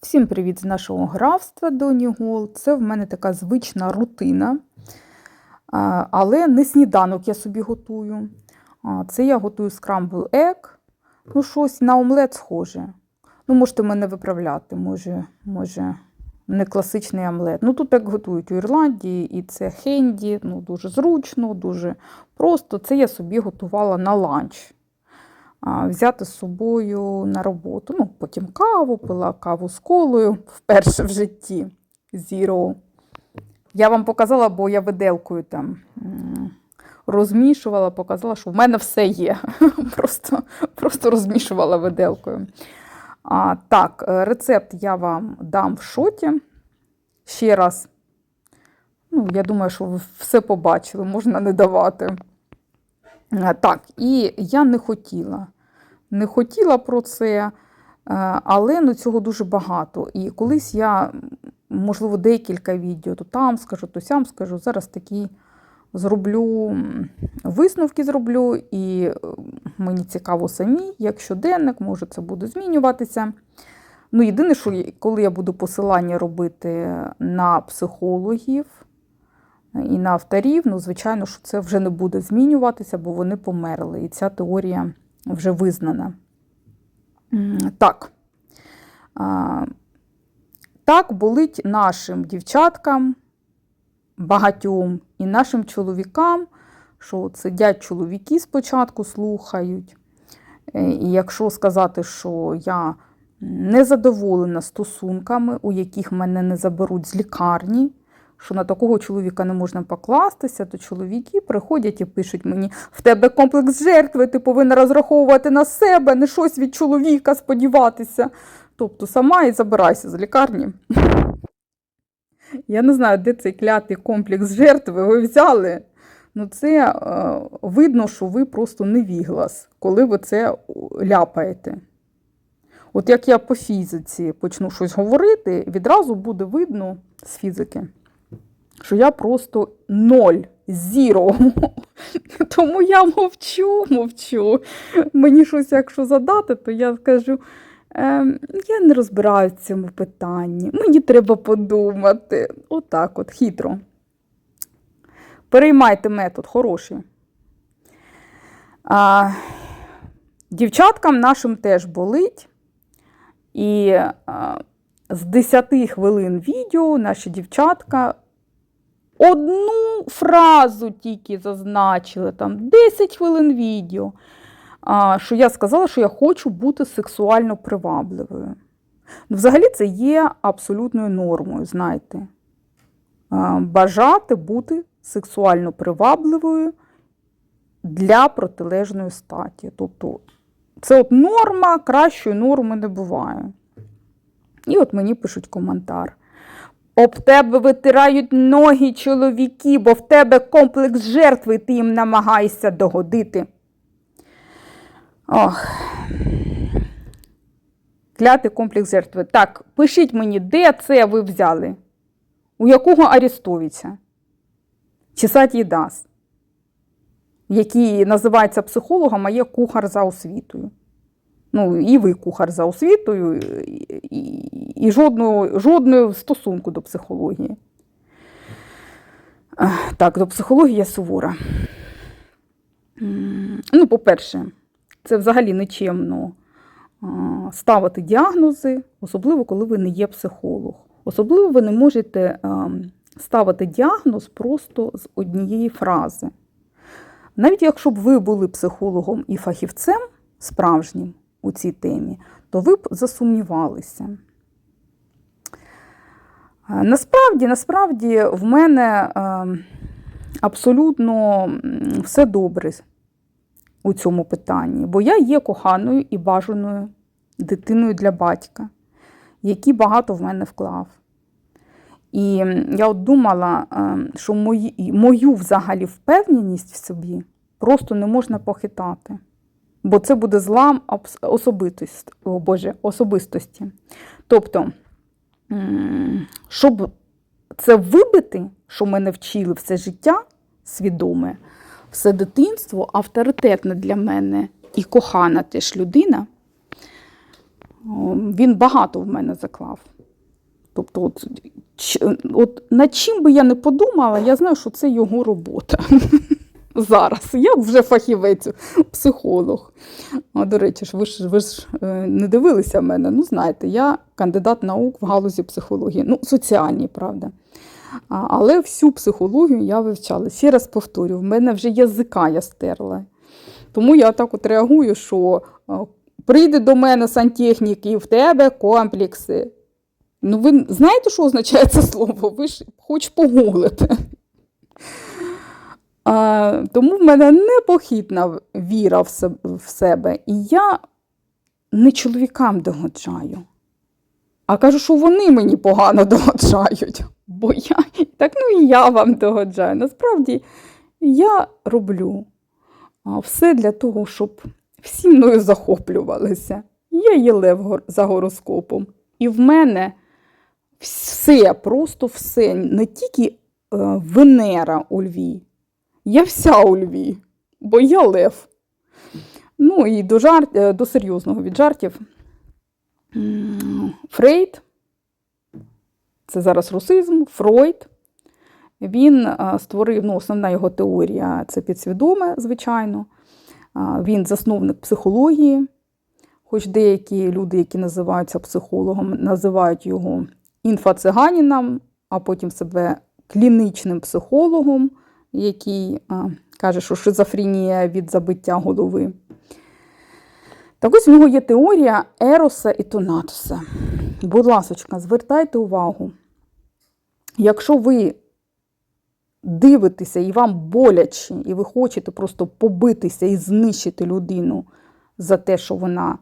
Всім привіт з нашого графства Доні. Це в мене така звична рутина. Але не сніданок я собі готую. Це я готую скрамбл ек. Ну, щось на омлет схоже. Ну, можете мене виправляти, може, може, не класичний омлет. Ну, тут так готують у Ірландії, і це хенді, ну, дуже зручно, дуже просто. Це я собі готувала на ланч взяти з собою на роботу. Ну, потім каву, пила каву з колою вперше в житті. Zero. Я вам показала, бо я виделкою там розмішувала, показала, що в мене все є. Просто, просто розмішувала виделкою. А, так, е, рецепт я вам дам в шоті. Ще раз. Ну, я думаю, що ви все побачили, можна не давати. Е, Так, і я не хотіла. Не хотіла про це, е, але ну, цього дуже багато. І колись я, можливо, декілька відео, то там скажу, то сям скажу. Зараз такі зроблю висновки зроблю, і е, мені цікаво самі, як щоденник, може це буде змінюватися. Ну, єдине, що коли я буду посилання робити на психологів, і на авторів, ну, звичайно, що це вже не буде змінюватися, бо вони померли. І ця теорія вже визнана. Так. Так болить нашим дівчаткам, багатьом і нашим чоловікам, що сидять чоловіки спочатку, слухають. Е, І якщо сказати, що я незадоволена стосунками, у яких мене не заберуть з лікарні, що на такого чоловіка не можна покластися, то чоловіки приходять і пишуть мені: в тебе комплекс жертви, ти повинна розраховувати на себе, не щось від чоловіка сподіватися. Тобто сама і забирайся з лікарні. Я не знаю, де цей клятий комплекс жертви ви взяли. Ну, це е, видно, що ви просто невіглас, коли ви це ляпаєте. От як я по фізиці почну щось говорити, відразу буде видно з фізики, що я просто ноль, зіро. Тому я мовчу, мовчу. Мені щось, якщо задати, то я скажу. Ем, я не розбираюся в цьому питанні. Мені треба подумати. Отак от, хитро. Переймайте метод, хороший. А, дівчаткам нашим теж болить. І а, з 10 хвилин відео наші дівчатка одну фразу тільки зазначили, там 10 хвилин відео, що я сказала, що я хочу бути сексуально привабливою. Ну, Взагалі це є абсолютною нормою, знаєте. Бажати бути сексуально привабливою для протилежної статі. Тобто це от норма, кращої норми не буває. І от мені пишуть коментар. Об тебе витирають ноги чоловіки, бо в тебе комплекс жертви, ти їм намагаєшся догодити. Ох. Клятий комплекс жертви. Так, пишіть мені, де це ви взяли? У якого Арестовича? Чи Сатій Дас? який називається психологом, а є кухар за освітою. Ну, і ви кухар за освітою, і, і, жодного, жодного стосунку до психології. Так, до психології сувора. Ну, по-перше, це взагалі нечемно ставити діагнози, особливо коли ви не є психолог. Особливо ви не можете ставити діагноз просто з однієї фрази. Навіть якщо б ви були психологом і фахівцем справжнім у цій темі, то ви б засумнівалися. Е, Насправді, насправді, в мене е, абсолютно все добре у цьому питанні, бо я є коханою і бажаною дитиною для батька, який багато в мене вклав. І я от думала, е, що мої, мою взагалі впевненість в собі просто не можна похитати. Бо це буде злам особистості, о, Боже, особистості. Тобто, щоб це вибити, що мене вчили все життя свідоме, все дитинство авторитетна для мене і кохана теж людина, Він багато в мене заклав. Тобто, от, от над чим би я не подумала, я знаю, що це його робота. Зараз. Я вже фахівець, психолог. А, до речі, ж ви ж ви ж е, не дивилися мене. Ну, знаєте, я кандидат наук в галузі психології. Ну, соціальній, правда. А, але всю психологію я вивчала. Ще раз повторю, в мене вже язика я стерла. Тому я так от реагую, що е, прийде до мене сантехнік і в тебе комплекси. Ну, ви знаєте, що означає це слово? Ви ж хоч погуглите. Тому в мене непохитна віра в себе. І я не чоловікам догоджаю, а кажу, що вони мені погано догоджають. Бо я так ну і я вам догоджаю. Насправді я роблю все для того, щоб всі мною захоплювалися. Я є лев за гороскопом. І в мене все, просто все, не тільки е, Венера у Льві, я вся у Льві, бо я лев. Ну і до, жарт, е, до серйозного від жартів. Фрейд, це зараз русизм, Фройд. Він е, створив, ну, основна його теорія це підсвідоме, звичайно. Він засновник психології, хоч деякі люди, які називаються психологом, називають його інфоциганіном, а потім себе клінічним психологом, який каже, що шизофренія від забиття голови. Так ось в нього є теорія Ероса і Тонатуса. Будь ласка, звертайте увагу. Якщо ви дивитеся і вам боляче, і ви хочете просто побитися і знищити людину за те, що вона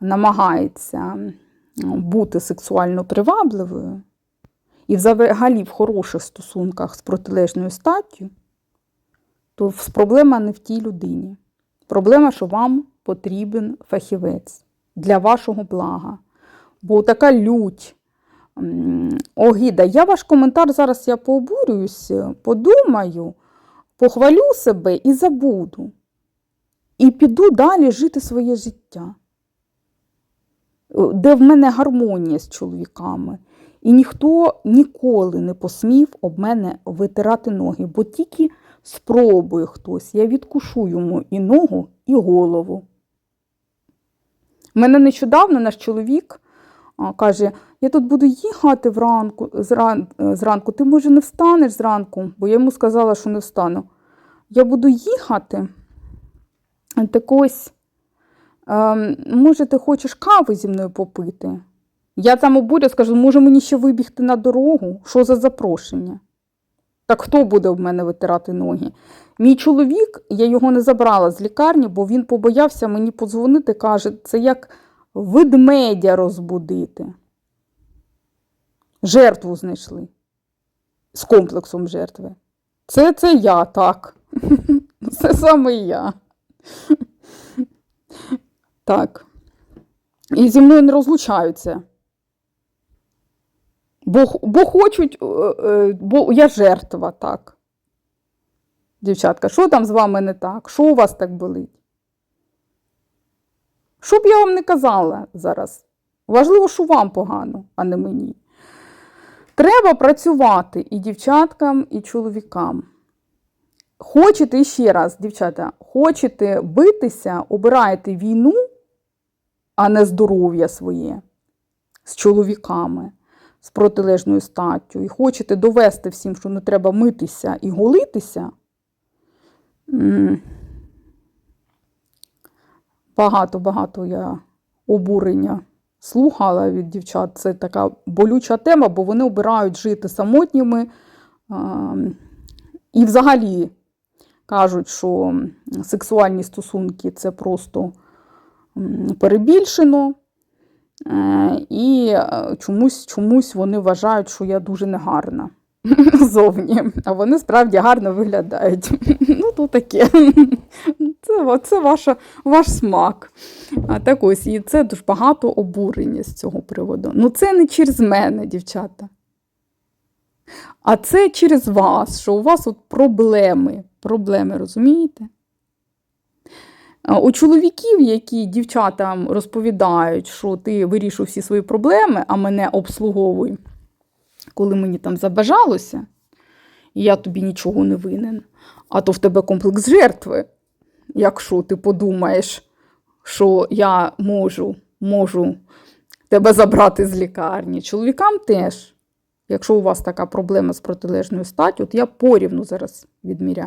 намагається бути сексуально привабливою, і взагалі в хороших стосунках з протилежною статтю, то проблема не в тій людині. Проблема, що вам потрібен фахівець для вашого блага. Бо така лють, м, огида. Я ваш коментар зараз я пообурююсь, подумаю, похвалю себе і забуду. І піду далі жити своє життя, де в мене гармонія з чоловіками. І ніхто ніколи не посмів об мене витирати ноги, бо тільки спробує хтось, я відкушу йому і ногу, і голову. Мене нещодавно наш чоловік каже: я тут буду їхати вранку, зран, зранку, ти, може, не встанеш зранку, бо я йому сказала, що не встану. Я буду їхати. Так ось, ем, може, ти хочеш кави зі мною попити? Я там обурю, скажу, може мені ще вибігти на дорогу? Що за запрошення? Так хто буде в мене витирати ноги? Мій чоловік, я його не забрала з лікарні, бо він побоявся мені подзвонити, каже, це як ведмедя розбудити. Жертву знайшли з комплексом жертви. Це це я, так. Це саме я. Так. І зі мною не розлучаються. Бо, бо хочуть, е, е, бо я жертва, так. Дівчатка, що там з вами не так? Що у вас так болить? Що б я вам не казала зараз? Важливо, що вам погано, а не мені. Треба працювати і дівчаткам, і чоловікам. Хочете ще раз, дівчата, хочете битися, обирайте війну, а не здоров'я своє з чоловіками, з протилежною статтю, і хочете довести всім, що не треба митися і голитися. Багато-багато я обурення слухала від дівчат. Це така болюча тема, бо вони обирають жити самотніми. І взагалі кажуть, що сексуальні стосунки це просто перебільшено. Е, І е, чомусь, чомусь вони вважають, що я дуже негарна зовні, а вони справді гарно виглядають. Ну, то таке. Це, це ваша, ваш смак. А так ось, і це дуже багато обурення з цього приводу. Ну, це не через мене, дівчата. А це через вас, що у вас от проблеми. Проблеми, розумієте? У чоловіків, які дівчатам розповідають, що ти вирішив всі свої проблеми, а мене обслуговуй, коли мені там забажалося, і я тобі нічого не винен, а то в тебе комплекс жертви. Якщо ти подумаєш, що я можу, можу тебе забрати з лікарні. Чоловікам теж, якщо у вас така проблема з протилежною статтю, от я порівну зараз відміряю.